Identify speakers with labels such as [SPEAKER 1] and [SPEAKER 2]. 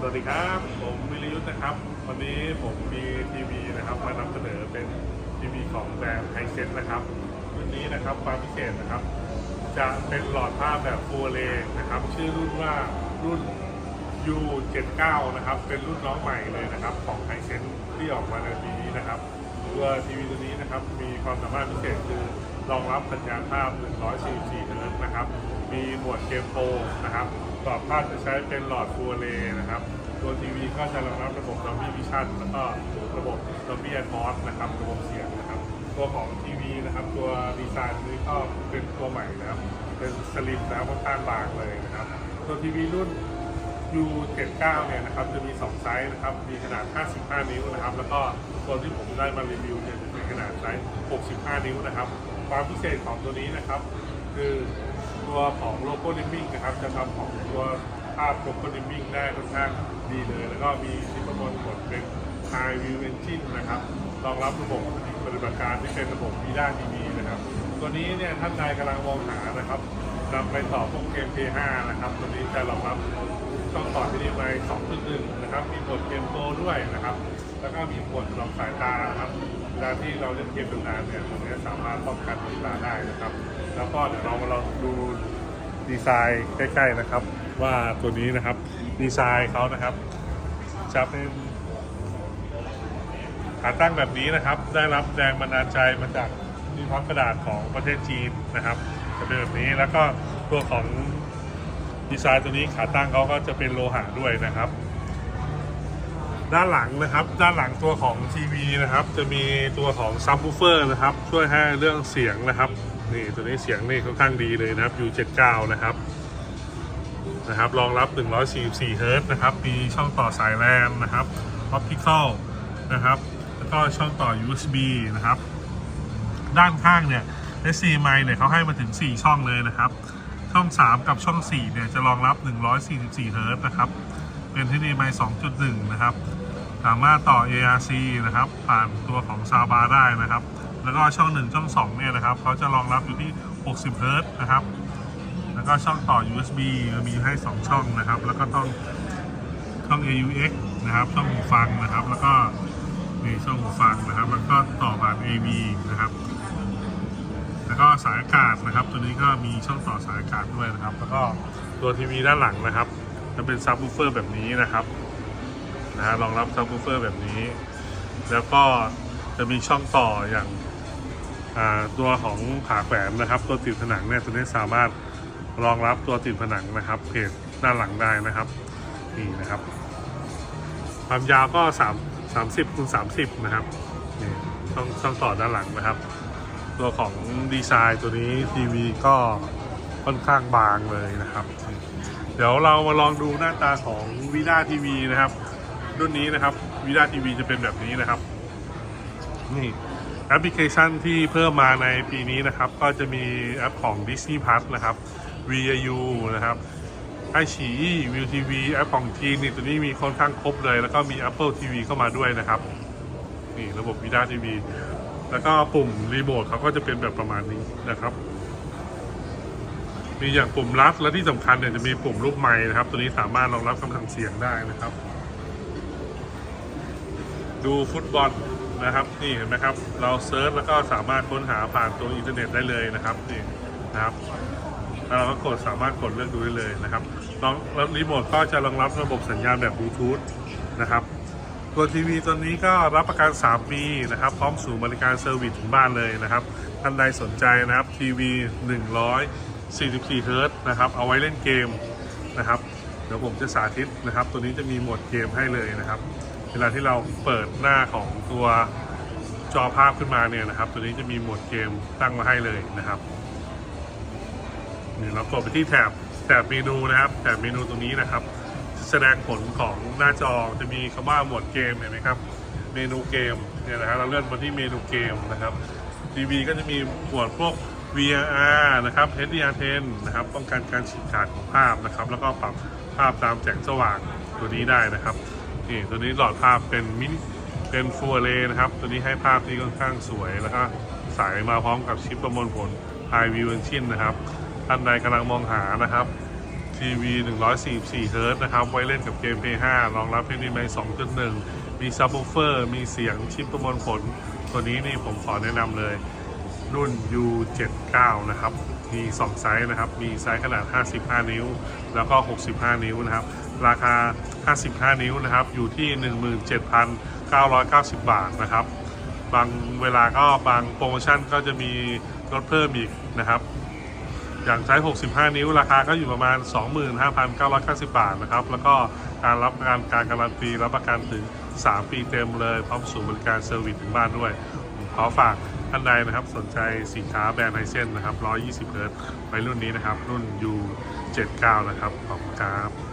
[SPEAKER 1] สวัสดีครับ ผมวิรยุทธ์นะครับ วันนี้ผมมีทีวีนะครับมานำเสนอเป็นทีวีของแบรนด์ไฮเซนนะครับรุ่นนี้นะครับความพิเศษนะครับ จะเป็นหลอดภาพแบบฟูเลนะครับ ชื่อรุ่นว่ารุ่น U79 นะครับ เป็นรุ่นน้องใหม่เลยนะครับ ของไฮเซนที่ออกมาในปีนี้นะครับ ตัวทีวีตัวนี้นะครับมีความสามารถพิเศษคือรองรับสัญญาณภาพ 144เฮิร์ตซ์นะครับ มีโหมดเกมโปรนะครับกรอบภาพจะใช้เป็นหลอดฟูเลนะครับ ตัวทีวีก็จะรองรับระบบ Dolby Vision แล้วก็ระบบ Dolby Atmos นะครับระบบเสียงนะครับตัวของทีวีนะครับ ตัวดีไซน์นี้ก็เป็นตัวใหม่นะครับ เป็นสลิมแล้วค่อนข้างบางเลยนะครับ ตัวทีวีรุ่น U79 เนี่ยนะครับจะมี 2 ไซส์นะครับ มีขนาด 55 นิ้วนะครับ แล้วก็ตัวที่ผมได้มารีวิวเนี่ยจะเป็นขนาดไซส์ 65 นิ้วนะครับ ความพิเศษของตัวนี้นะครับ คือตัวของโลโก้นิมมิ่งนะครับ จะทำของตัวภาพโลโก้นิมมิ่งได้ค่อนข้างดีเลย แล้วก็มีที่ประมวลผลเป็น High View Engine นะครับรองรับระบบปฏิบัติการที่เป็นระบบ VIDA TV นะครับ ตัวนี้เนี่ยท่านใดกำลังมองหานะครับนำไปต่อพวกเกม P5 นะครับ ตัวนี้จะรองรับ ช่องต่อ HDMI 2.1นะครับ มีบทเกมโปรด้วยนะครับ แล้วก็มีบทรองสายตาครับเวลาที่เราเล่นเกมนานเนี่ยตัวนี้สามารถป้องกันสายตาได้นะครับ แล้วก็เดี๋ยวเรามาลองดูดีไซน์ใกล้ ๆนะครับ ว่าตัวนี้นะครับดีไซน์เขานะครับจะเป็นขาตั้งแบบนี้นะครับ ได้รับแรงบันดาลใจมาจากนิพับกระดาษของประเทศจีนนะครับ จะเป็นแบบนี้แล้วก็ตัวของ ดีไซน์ตัวนี้ขาตั้งเขาก็จะเป็นโลหะด้วยนะครับ ด้านหลังนะครับ ด้านหลังตัวของทีวีนะครับ จะมีตัวของซับ w ูเฟอร์นะครับ ช่วยให้เรื่องเสียงนะครับนี่ตัวนี้เสียงนี่ค่อนข้างดีเลยนะครับ U79 นะครับนะครับรองรับ 144เฮิรตนะครับมีช่องต่อสายแลนนะครับ Optical นะครับ แล้วก็ช่องต่อ USB นะครับ ด้านข้างเนี่ย SC m i เนี่ยเขาให้มาถึง 4 ช่องเลยนะครับ ช่อง 3 กับช่อง 4 เนี่ยจะรองรับ 144 เฮิรตนะครับ เป็น HDMI 2.1 นะครับ สามารถต่อ ARC นะครับ ผ่านตัวของซาบาได้นะครับ แล้วก็ช่อง 1 ช่อง 2 เนี่ยนะครับเขาจะรองรับอยู่ที่ 60 เฮิรตนะครับ แล้วก็ช่องต่อ USB มีให้ 2 ช่องนะครับ แล้วก็ต้องช่อง AUX นะครับ ช่องหูฟังนะครับ แล้วก็มีช่องหูฟังนะครับ แล้วก็ต่อผ่าน AV นะครับ แล้วก็สายอากาศนะครับ ตัวนี้ก็มีช่องต่อสายอากาศด้วยนะครับ แล้วก็ตัวทีวีด้านหลังนะครับ จะเป็นซับ w ูเฟอร์แบบนี้นะครับนะฮะรองรับซับ w ูเฟอร์แบบนี้ แล้วก็จะมีช่องต่ออย่างตัวของขาแขวนนะครับ ตัวติดผนังเนี่ยตัวนี้สามารถรองรับตัวติดผนังนะครับเพจด้านหลังได้นะครับนี่นะครับ ความยาวก็3 30คูณ30 นะครับนี่ช่องช่องต่อด้านหลังนะครับ ตัวของดีไซน์ตัวนี้ทีวีก็ค่อนข้างบางเลยนะครับ เดี๋ยวเรามาลองดูหน้าตาของวีด้าทีวีนะครับ รุ่นนี้นะครับวีด้าทีวีจะเป็นแบบนี้นะครับนี่แอปพลิเคชันที่เพิ่มมาในปีนี้นะครับ ก็จะมีแอปของ Disney Plus นะครับ VIU นะครับไอฉีวิวทีวีแอปของจีนนี่ตัวนี้มีค่อนข้างครบเลย แล้วก็มี Apple TV เข้ามาด้วยนะครับ นี่ระบบวีด้าทีวี แล้วก็ปุ่มรีโมทเขาก็จะเป็นแบบประมาณนี้นะครับ มีอย่างปุ่มลัดและที่สำคัญเนี่ยจะมีปุ่มรูปไม้นะครับ ตัวนี้สามารถรองรับคำสั่งเสียงได้นะครับ ดูฟุตบอลนะครับนี่เห็นไหมครับ เราเซิร์ชแล้วก็สามารถค้นหาผ่านตัวอินเทอร์เน็ตได้เลยนะครับนี่นะครับแล้วเราก็กดสามารถกดเลือกดูได้เลยนะครับลองแล้วรีโมทก็จะรองรับระบบสัญญาณแบบบลูทูธนะครับ ตัวทีวีตัวนี้ก็รับประกัน 3 ปีนะครับ พร้อมสู่บริการเซอร์วิสถึงบ้านเลยนะครับ ท่านใดสนใจนะครับทีวี 144 เฮิร์ตนะครับ เอาไว้เล่นเกมนะครับ เดี๋ยวผมจะสาธิตนะครับ ตัวนี้จะมีโหมดเกมให้เลยนะครับ เวลาที่เราเปิดหน้าของตัวจอภาพขึ้นมาเนี่ยนะครับ ตัวนี้จะมีโหมดเกมตั้งมาให้เลยนะครับนี่เรากดไปที่แถบแถบเมนูนะครับ แถบเมนูตรงนี้นะครับ แสดงผลของหน้าจอจะมีคำว่าหมวดเกมเห็นไหมครับ เมนูเกมเนี่ยนะฮะเราเลื่อนมาที่เมนูเกมนะครับทีวีก็จะมีหมวดพวก VRR นะครับ HDR10 นะครับป้องกันการฉีกขาดของภาพนะครับ แล้วก็ปรับภาพตามแสงสว่างตัวนี้ได้นะครับนี่ตัวนี้หลอดภาพเป็นมินิเป็นฟูเรนะครับ ตัวนี้ให้ภาพที่ค่อนข้างสวยแล้วก็ใส่มาพร้อมกับชิปประมวลผล High View Engine นะครับท่านใดกำลังมองหานะครับ ทีวี144 เฮิร์ตนะครับ ไว้เล่นกับเกม Play 5รองรับ HDMI 2.1 มีซับ w ูเฟอร์ มีเสียงชิปประมวลผล ตัวนี้นี่ผมขอแนะนำเลย รุ่น U79 นะครับ มี 2 ไซส์นะครับ มีไซส์ขนาด 55 นิ้ว แล้วก็ 65 นิ้วนะครับ ราคา 55 นิ้วนะครับ อยู่ที่ 17,990 บาทนะครับ บางเวลาก็บางโปรโมชั่นก็จะมีลดเพิ่มอีกนะครับ อย่างไซส์ 65 นิ้ว ราคาก็อยู่ประมาณ 25,990 บาทนะครับ แล้วก็การรับประกันการการันตีรับประกันถึง 3 ปีเต็มเลย พร้อมศูนย์บริการเซอร์วิสถึงบ้านด้วย ผมขอฝากท่านใดนะครับ สนใจสินค้าแบรนด์ไฮเซนนะครับ 120เฮิร์ตซ์ไว้รุ่นนี้นะครับ รุ่น U79 นะครับ ขอบคุณครับ